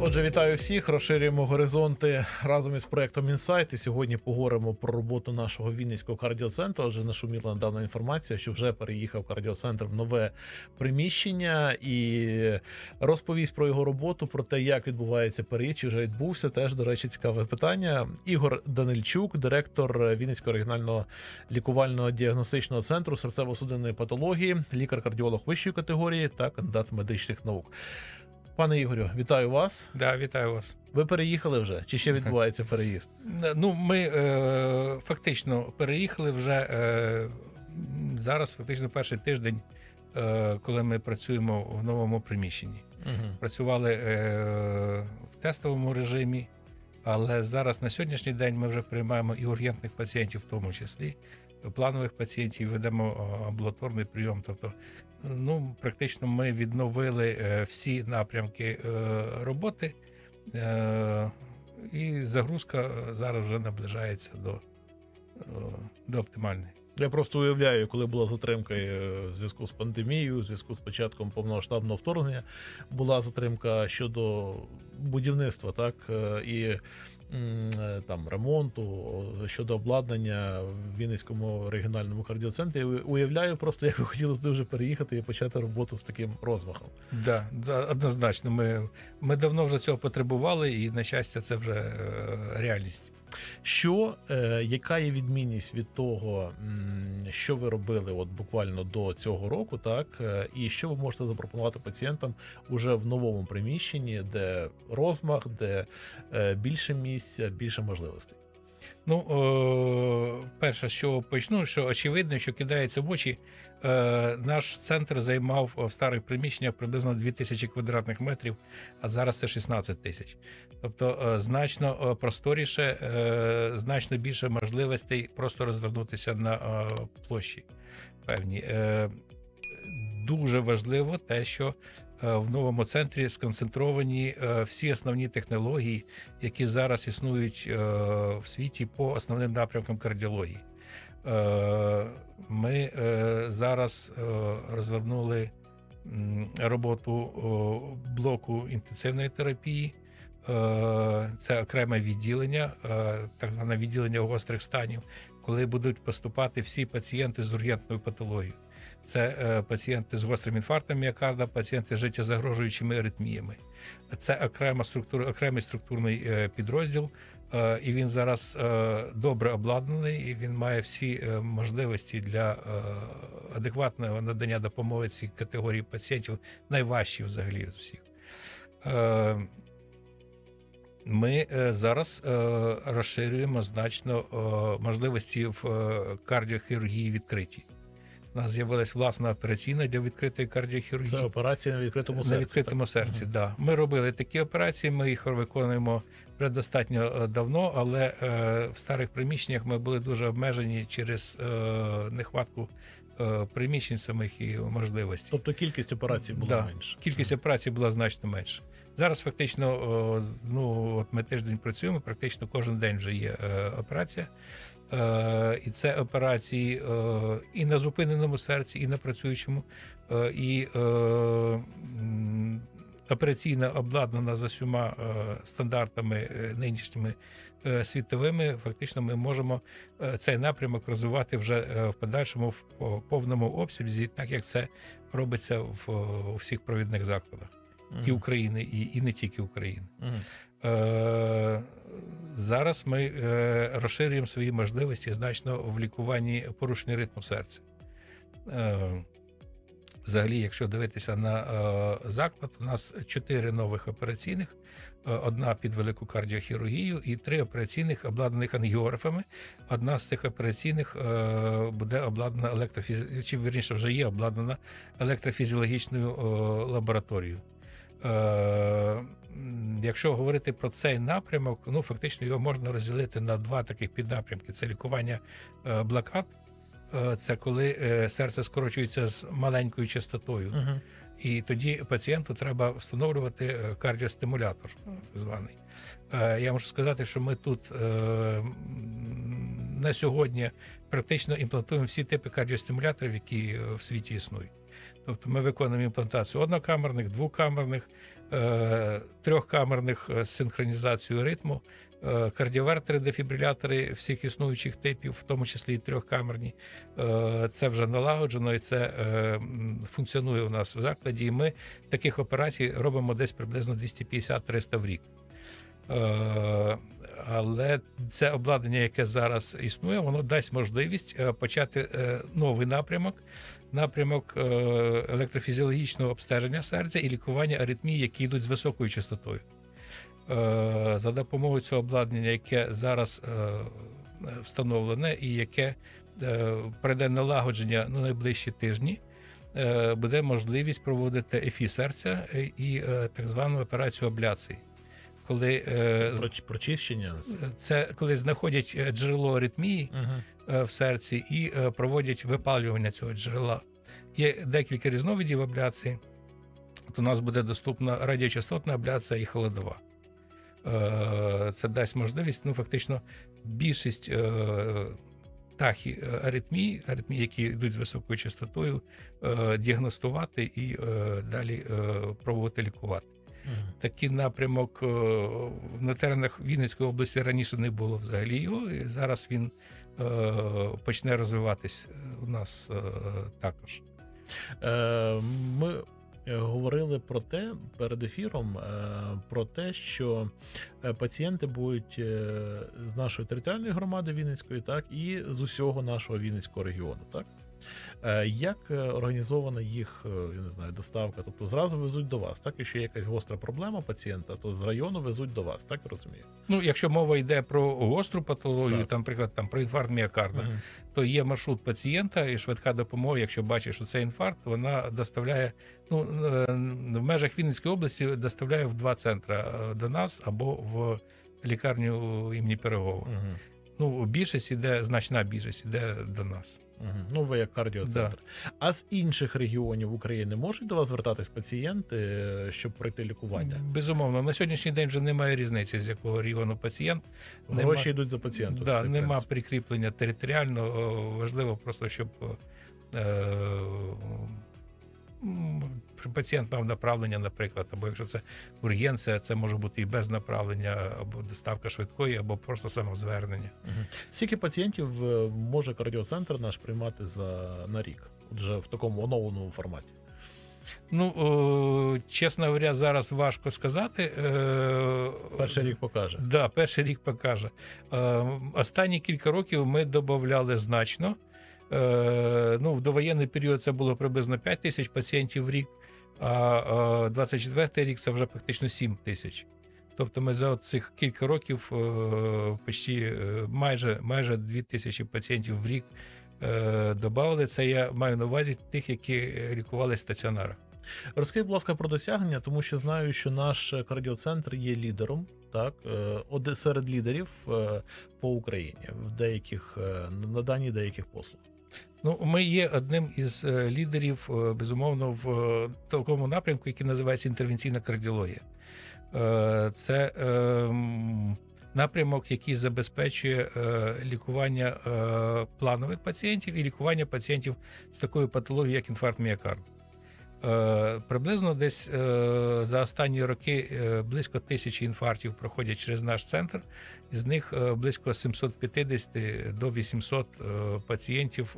Отже, вітаю всіх. Розширюємо горизонти разом із проектом Інсайт. І сьогодні поговоримо про роботу нашого Вінницького кардіоцентру. Отже, нашуміла недавно інформація, що вже переїхав кардіоцентр в нове приміщення і розповість про його роботу, про те, як відбувається переїзд, чи вже відбувся. Теж, до речі, цікаве питання. Ігор Данильчук, директор Вінницького регіонального лікувального діагностичного центру серцево-судинної патології, лікар-кардіолог вищої категорії та кандидат медичних наук. Пане Ігорю, вітаю вас. Да, вітаю вас. Ви переїхали вже? Чи ще відбувається переїзд? Ну, ми е, фактично переїхали вже е, зараз, фактично, перший тиждень, е, коли ми працюємо в новому приміщенні. Угу. Працювали е, в тестовому режимі, але зараз на сьогоднішній день ми вже приймаємо і ургентних пацієнтів, в тому числі планових пацієнтів, ведемо амбулаторний прийом. Тобто, ну практично ми відновили е, всі напрямки е, роботи, е, і загрузка зараз вже наближається до, до оптимальної. Я просто уявляю, коли була затримка е, в зв'язку з пандемією, в зв'язку з початком повномасштабного вторгнення, була затримка щодо будівництва, так е, і е, там ремонту щодо обладнання в Вінницькому регіональному кардіоцентрі. Уявляю просто, як ви хотіли вже переїхати і почати роботу з таким розмахом. Да, да, однозначно. Ми, ми давно вже цього потребували, і на щастя, це вже реальність. Що, е, яка є відмінність від того, що ви робили от буквально до цього року, так е, і що ви можете запропонувати пацієнтам уже в новому приміщенні, де розмах, де е, більше місця, більше можливостей? Ну, о, перше, що почну, що очевидно, що кидається в очі, е, наш центр займав в старих приміщеннях приблизно 2000 квадратних метрів, а зараз це 16 тисяч. Тобто е, значно е, просторіше, е, значно більше можливостей просто розвернутися на е, площі певні. Е, дуже важливо те, що е, в новому центрі сконцентровані е, всі основні технології, які зараз існують е, в світі по основним напрямкам кардіології. Ми зараз розвернули роботу блоку інтенсивної терапії. Це окреме відділення, так зване відділення гострих станів, коли будуть поступати всі пацієнти з ургентною патологією. Це е, пацієнти з гострим інфарктом міокарда, пацієнти з життєзагрожуючими аритміями. Це окрема структура, окремий структурний е, підрозділ, е, і він зараз добре обладнаний, і він має всі можливості для адекватного надання допомоги цій категорії пацієнтів, найважчі взагалі з всіх. Ми зараз розширюємо значно можливості в кардіохірургії відкритій. У нас з'явилась власна операційна для відкритої кардіохірургії. Це операція на відкритому серці. На відкритому так? серці, Мгм. да. Ми робили такі операції, ми їх виконуємо вже достатньо е, давно, але е, в старих приміщеннях ми були дуже обмежені через е, нехватку е, приміщень самих і можливостей. Тобто кількість операцій була Да. менше. Кількість операцій була значно менше. Зараз фактично, з- ну от ми тиждень працюємо, практично кожен день вже є е, операція. Е, і це операції е, і на зупиненому серці, і на працюючому, е, і е, операційна обладнана за всіма е, стандартами е, нинішніми е, світовими. Фактично, ми можемо е, цей напрямок розвивати вже е, в подальшому в повному обсязі, так як це робиться в у всіх провідних закладах і України, і, і не тільки України. Мгм. Е, зараз ми е, розширюємо свої можливості значно в лікуванні порушення ритму серця. Е, Взагалі, якщо дивитися на е, заклад, у нас чотири нових операційних, е, одна під велику кардіохірургію і три операційних обладнаних ангіографами. Одна з цих операційних е, буде обладнана електрофізі... чи вірніше вже є обладнана електрофізіологічною е, лабораторією. Е, Якщо говорити про цей напрямок, ну фактично його можна розділити на два таких піднапрямки: це лікування е, блокад, е, це коли е, серце скорочується з маленькою частотою, Мгм. і тоді пацієнту треба встановлювати кардіостимулятор, званий. Я можу сказати, що ми тут на сьогодні практично імплантуємо всі типи кардіостимуляторів, які в світі існують. Тобто ми виконуємо імплантацію однокамерних, двокамерних, е, трьохкамерних е, з синхронізацією ритму, е, кардіовертери, дефібрилятори всіх існуючих типів, в тому числі і трьохкамерні. Це вже налагоджено і це функціонує у нас в закладі. І ми таких операцій робимо десь приблизно 250-300 в рік. Але це обладнання, яке зараз існує, воно дасть можливість почати новий напрямок, напрямок е, електрофізіологічного обстеження серця і лікування аритмій, які йдуть з високою частотою. Е, За допомогою цього обладнання, яке зараз е, встановлене і яке е, пройде налагодження на найближчі тижні, буде можливість проводити ефі серця і так звану операцію абляції. Коли Про, прочищення. це коли знаходять джерело аритмії е, в серці і е, проводять випалювання цього джерела. Є декілька різновидів абляції. От у нас буде доступна радіочастотна абляція і холодова. Е, Це дасть можливість, ну фактично, більшість е, тахі е, аритмій, аритмій, які йдуть з високою частотою, е, діагностувати і е, далі е, пробувати лікувати. Такий напрямок е, на теренах Вінницької області раніше не було взагалі його, і зараз він е, почне розвиватись у нас е, також. Е, Ми е, говорили про те перед ефіром, е, про те, що е, пацієнти будуть е, з нашої територіальної громади Вінницької, так і з усього нашого Вінницького регіону, так. Е, Як е, організована їх, е, я не знаю, доставка? Тобто зразу везуть до вас, так? Якщо є якась гостра проблема пацієнта, то з району везуть до вас, так розумію? Ну, якщо мова йде про гостру патологію, Так. там, наприклад, там про інфаркт міокарда, Мгм. то є маршрут пацієнта і швидка допомога. Якщо бачить, що це інфаркт, вона доставляє ну в межах Вінницької області доставляє в два центри до нас або в лікарню імені Пирогова. Мгм. Ну, більшість іде, значна більшість іде до нас. Мгм. Ну, ви як кардіоцентр. А з інших регіонів України можуть до вас звертатись пацієнти, е, щоб пройти лікування? Безумовно, на сьогоднішній день вже немає різниці, з якого регіону пацієнт. Нема- Гроші йдуть за пацієнтом. Да, це нема прикріплення територіально. Важливо просто, щоб е, щоб пацієнт мав направлення, наприклад, або якщо це ургенція, це може бути і без направлення, або доставка швидкої, або просто самозвернення. Мгм. Скільки пацієнтів е, може кардіоцентр наш приймати за на рік? Вже в такому оновленому форматі. Ну, о, чесно говоря, зараз важко сказати. Е, Перший рік покаже. Да, перший рік покаже. Е, останні кілька років ми додавали значно. Е, ну, в довоєнний період це було приблизно 5 тисяч пацієнтів в рік, а е, 24 рік це вже практично 7 тисяч. Тобто ми за цих кілька років е, почти е, майже, майже 2 тисячі пацієнтів в рік додали. Це я маю на увазі тих, які лікувалися в стаціонарах. Розкажіть, будь ласка, про досягнення, тому що знаю, що наш кардіоцентр є лідером, так, серед лідерів по Україні в деяких е, наданні деяких послуг. Ну, ми є одним із е, лідерів, е, безумовно, в е, такому напрямку, який називається інтервенційна кардіологія. Це е, напрямок, який забезпечує лікування планових пацієнтів і лікування пацієнтів з такою патологією, як інфаркт міокарду. Е, Приблизно десь е, за останні роки е, близько тисячі інфарктів проходять через наш центр. З них близько 750 до 800 е, пацієнтів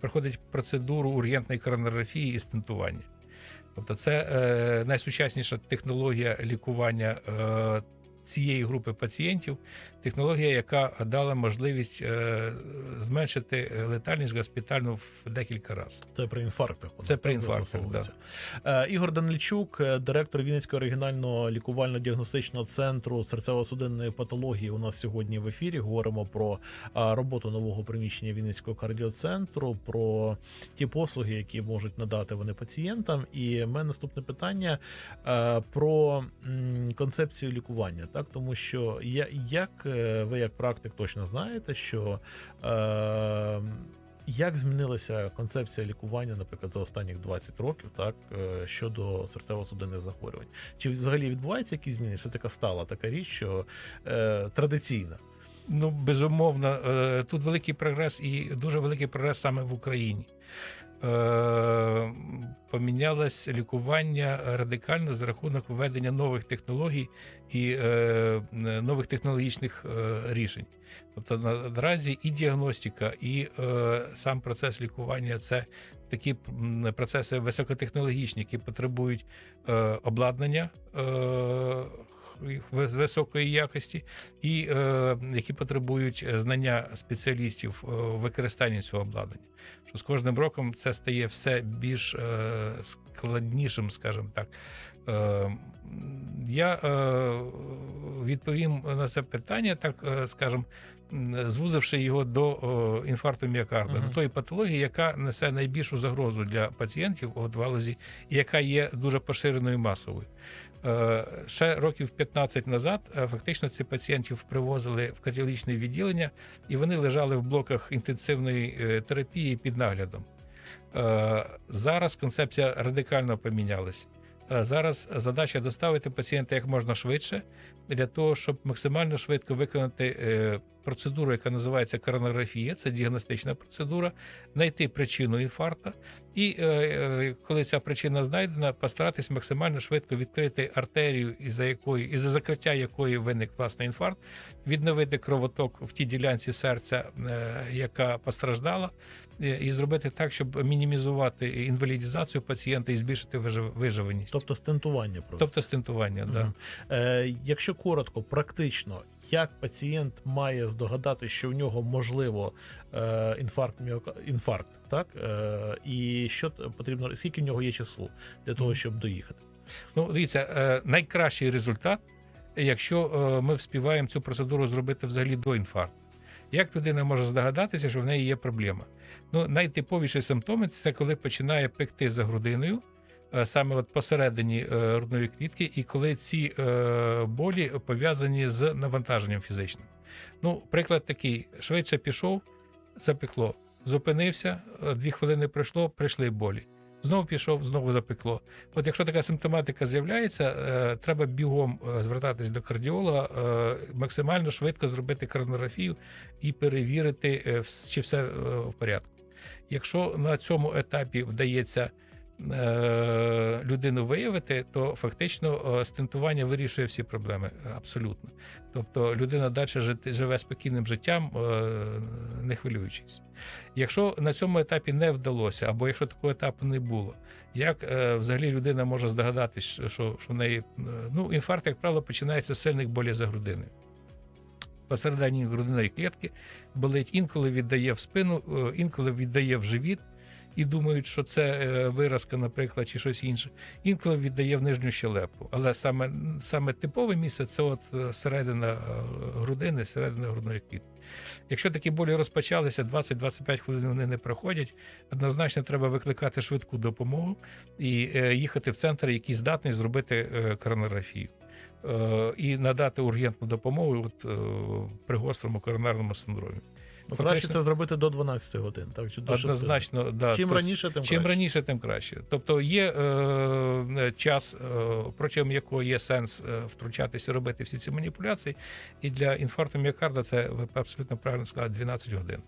проходять процедуру ургентної коронарографії і стентування. Тобто, це найсучасніша технологія лікування цієї групи пацієнтів, технологія, яка дала можливість е, зменшити летальність госпітальну в декілька разів. Це при інфарктах. Це при інфарктах, застосовується. Е, Ігор Данильчук, е, директор Вінницького регіонального лікувально-діагностичного центру серцево-судинної патології. У нас сьогодні в ефірі говоримо про роботу нового приміщення Вінницького кардіоцентру, про ті послуги, які можуть надати вони пацієнтам. І в мене наступне питання е, про концепцію лікування. Так, тому що я як е, ви, як практик, точно знаєте, що е, як змінилася концепція лікування, наприклад, за останніх 20 років, так е, щодо серцево-судинних захворювань? Чи взагалі відбуваються якісь зміни? Все така стала така річ, що е, традиційна. Ну, безумовно, е, тут великий прогрес і дуже великий прогрес саме в Україні. Е, помінялось лікування радикально за рахунок введення нових технологій і е, нових технологічних е, рішень. Тобто наразі і діагностика, і сам процес лікування це такі процеси високотехнологічні, які потребують обладнання високої якості, і е, які потребують е, знання спеціалістів е, в цього обладнання. Що з кожним роком це стає все більш е, складнішим, скажімо так. Е, я е, відповім на це питання, так е, скажімо, звузивши його до інфаркту міокарда, Мгм. до тої патології, яка несе найбільшу загрозу для пацієнтів от в галузі, яка є дуже поширеною масовою. Е, Ще років 15 назад е, фактично цих пацієнтів привозили в кардіологічне відділення, і вони лежали в блоках інтенсивної е, терапії під наглядом. Зараз концепція радикально помінялась. Зараз задача доставити пацієнта як можна швидше для того, щоб максимально швидко виконати процедуру, яка називається коронарографія, це діагностична процедура, знайти причину інфаркту, і е, е, коли ця причина знайдена, постаратись максимально швидко відкрити артерію, із-за якої із-за закриття якої виник власне інфаркт, відновити кровоток в тій ділянці серця, е, яка постраждала, і зробити так, щоб мінімізувати інвалідізацію пацієнта і збільшити вижив- виживаність. Тобто стентування просто. Тобто стентування, да. Е, якщо коротко, практично, як пацієнт має здогадати, що в нього можливо е, інфаркт, міока- інфаркт, так? Е, і що потрібно, скільки в нього є часу для того, щоб доїхати? Ну, дивіться, е, найкращий результат, якщо е, ми вспіваємо цю процедуру зробити взагалі до інфаркту. Як людина може здогадатися, що в неї є проблема? Ну, найтиповіші симптоми це коли починає пекти за грудиною, саме от посередині е, грудної клітки, і коли ці е, болі пов'язані з навантаженням фізичним. Ну, приклад такий: швидше пішов, запекло, зупинився, е, дві хвилини пройшло, прийшли болі. Знову пішов, знову запекло. От якщо така симптоматика з'являється, е, треба бігом е, звертатись до кардіолога, е, максимально швидко зробити коронарографію і перевірити, е, чи все е, в порядку. Якщо на цьому етапі вдається е, людину виявити, то фактично е, стентування вирішує всі проблеми е, абсолютно. Тобто людина далі живе спокійним життям, е, не хвилюючись. Якщо на цьому етапі не вдалося, або якщо такого етапу не було, як е, взагалі людина може здогадатись, що, що в неї е, ну, інфаркт, як правило, починається з сильних болів за грудиною. Посередині грудиної клітки болить, інколи віддає в спину, е, інколи віддає в живіт. І думають, що це е, виразка, наприклад, чи щось інше. Інколи віддає в нижню щелепу. Але саме, саме типове місце це от е, середина е, грудини, середина грудної клітки. Якщо такі болі розпочалися, 20-25 хвилин вони не проходять, однозначно треба викликати швидку допомогу і їхати в центр, який здатний зробити коронарографію. Е, І надати ургентну допомогу от, при гострому коронарному синдромі. Краще це зробити до 12 годин, так? Чи до 6 Однозначно, да, Чим тобто, раніше, тим чим краще. раніше, тим краще. Тобто є е, час, е, протягом якого є сенс е, втручатися, робити всі ці маніпуляції. І для інфаркту міокарда це ви абсолютно правильно сказали, 12 годин.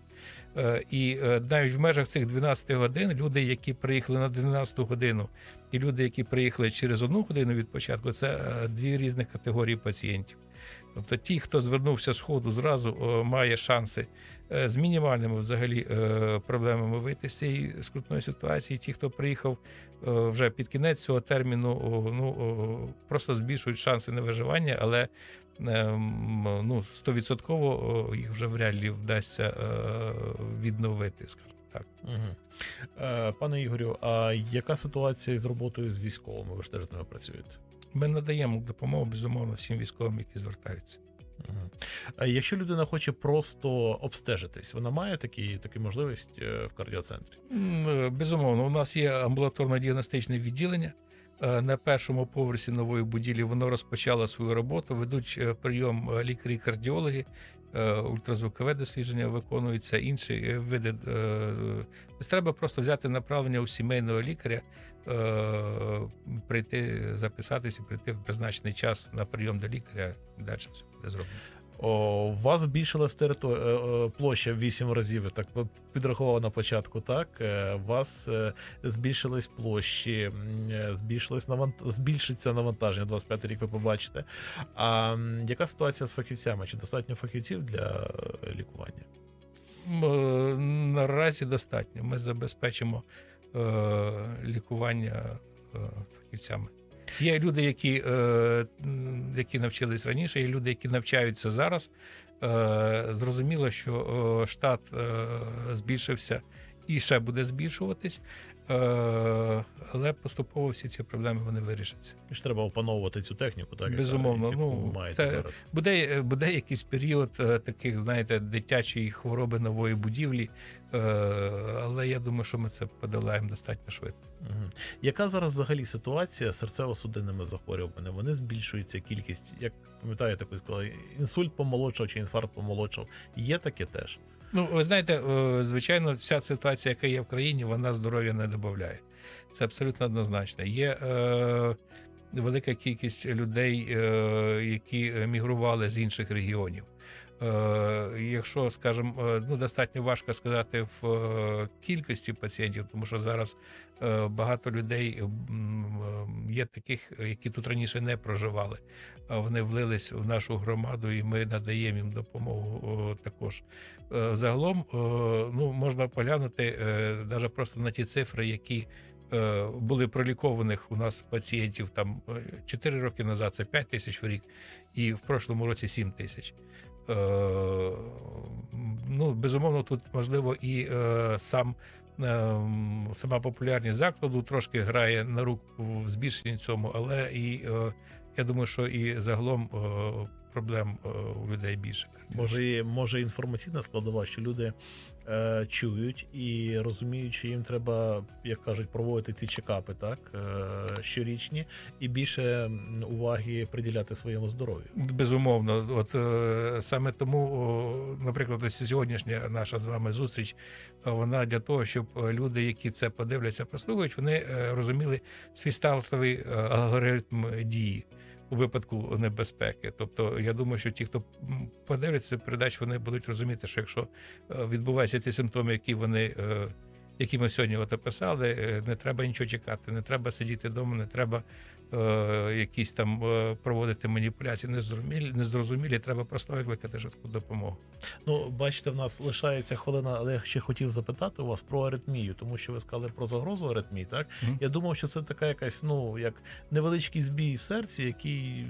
Е, і е, навіть в межах цих 12 годин люди, які приїхали на 12 годину, і люди, які приїхали через одну годину від початку, це е, дві різних категорії пацієнтів. Тобто ті, хто звернувся з ходу зразу, е, має шанси з мінімальними взагалі е, проблемами вийти з цієї скрутної ситуації. Ті, хто приїхав е, вже під кінець цього терміну, ну просто збільшують шанси на виживання, але ем, ну, 100% їх вже вряд ли вдасться е, відновити, скажімо так. Угу. Е, пане Ігорю, а яка ситуація з роботою з військовими? Ви ж теж з ними працюєте? Ми надаємо допомогу безумовно всім військовим, які звертаються. А якщо людина хоче просто обстежитись, вона має такі, такі можливість е, в кардіоцентрі? Е, Безумовно, у нас є амбулаторно-діагностичне відділення. Е, На першому поверсі нової будівлі воно розпочало свою роботу. Ведуть е, прийом е, лікарі-кардіологи, е, ультразвукове дослідження виконується, інші е, види. е, Тобто треба просто взяти направлення у сімейного лікаря, е, прийти, записатися, прийти в призначений час на прийом до лікаря, і далі все буде зроблено. О, у вас збільшилась територія площа в 8 разів. Так підрахував на початку. Так Е, у вас е, збільшились площі, е, збільшилось навант... збільшиться навантаження. 25 рік ви побачите. А яка ситуація з фахівцями? Чи достатньо фахівців для е, лікування? Е, Наразі достатньо. Ми забезпечимо е, лікування е, фахівцями. Є люди, які, е, які навчились раніше, є люди, які навчаються зараз. Е, зрозуміло, що е, штат е, збільшився і ще буде збільшуватись, е, але поступово всі ці проблеми вони вирішаться. ж треба опановувати цю техніку, так яка- Безумовно, яку ну, маєте це- зараз. Буде, буде якийсь період е, таких, знаєте, дитячої хвороби нової будівлі, але я думаю, що ми це подолаємо достатньо швидко. Яка зараз взагалі ситуація з серцево-судинними захворюваннями? Вони збільшується кількість, як пам'ятаєте, ви сказали, інсульт помолодшав чи інфаркт помолодшав. Є таке теж. Ну, ви знаєте, е, звичайно, вся ситуація, яка є в країні, вона здоров'я не додає. Це абсолютно однозначно. Є е, велика кількість людей, е, які мігрували з інших регіонів. Е, якщо, скажімо, е, ну достатньо важко сказати в е, кількості пацієнтів, тому що зараз багато людей є таких, які тут раніше не проживали. А вони влились в нашу громаду, і ми надаємо їм допомогу також. Загалом, ну можна поглянути навіть просто на ті цифри, які були пролікованих у нас пацієнтів там 4 роки назад, це 5 тисяч в рік, і в прошлому році 7 тисяч. Е, Ну, безумовно, тут можливо і е, сам. е, Сама популярність закладу трошки грає на руку в збільшенні цьому, але і я думаю, що і загалом проблем е, у людей більше. Може, може інформаційна складова, що люди е, чують і розуміють, що їм треба, як кажуть, проводити ці чекапи, так е, щорічні, і більше уваги приділяти своєму здоров'ю. Безумовно, от е, саме тому, о, наприклад, ось сьогоднішня наша з вами зустріч, е, вона для того, щоб е, люди, які це подивляться, послухають, вони розуміли свій стартовий алгоритм дії у випадку небезпеки. Тобто, я думаю, що ті, хто подивиться передачу, вони будуть розуміти, що якщо е, відбуваються ті симптоми, які вони. Які ми сьогодні от описали, е, не треба нічого чекати, не треба сидіти вдома, не треба е, якісь там е, проводити маніпуляції незрозумілі, незрозумілі, треба просто викликати швидку допомогу. Ну, бачите, в нас лишається хвилина, але я ще хотів запитати у вас про аритмію, тому що ви сказали про загрозу аритмії, так? Мгм. Я думав, що це така якась, ну, як невеличкий збій в серці, який.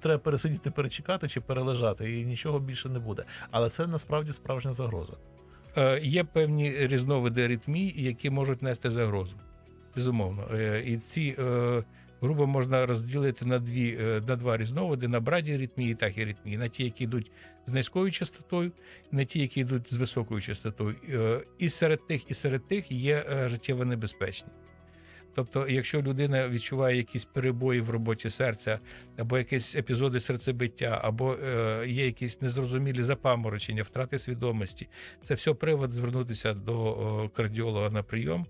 Треба пересидіти, перечекати чи перележати, і нічого більше не буде. Але це насправді справжня загроза. Е, Є певні різновиди аритмії, які можуть нести загрозу. Безумовно. Е, І ці е, грубо можна розділити на дві на два різновиди: на брадіаритмії і тахіаритмії, на ті, які йдуть з низькою частотою, на ті, які йдуть з високою частотою. І серед тих, і серед тих є життєво небезпечні. Тобто, якщо людина відчуває якісь перебої в роботі серця, або якісь епізоди серцебиття, або е, є якісь незрозумілі запаморочення, втрати свідомості, це все привод звернутися до кардіолога на прийом.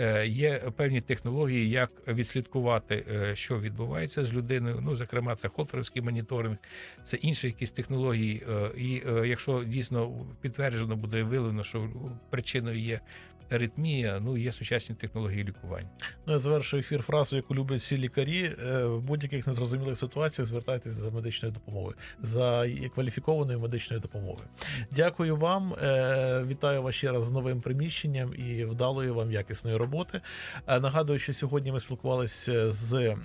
Е, Є певні технології, як відслідкувати, е, що відбувається з людиною. Ну, зокрема, це холтеровський моніторинг, це інші якісь технології. Е, І е, якщо дійсно підтверджено буде виявлено, що причиною є аритмія, ну є сучасні технології лікування. Ну, я завершую ефір фразою, яку люблять всі лікарі. Е, В будь-яких незрозумілих ситуаціях звертайтеся за медичною допомогою, за кваліфікованою медичною допомогою. Дякую вам. е, Вітаю вас ще раз з новим приміщенням і вдалої вам якісної роботи. Е, Нагадую, що сьогодні ми спілкувалися з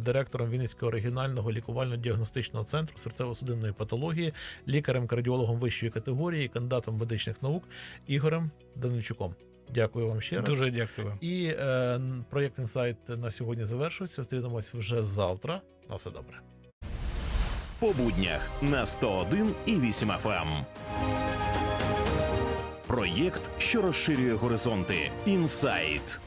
директором Вінницького регіонального лікувально-діагностичного центру серцево-судинної патології, лікарем-кардіологом вищої категорії, кандидатом медичних наук Ігорем Данильчуком. Дякую вам ще раз. Дуже дякую вам. І е, проєкт інсайт на сьогодні завершується. Зустрінемось вже завтра. На все добре. по буднях на 101 і 8 FM. Проєкт, що розширює горизонти. Інсайт.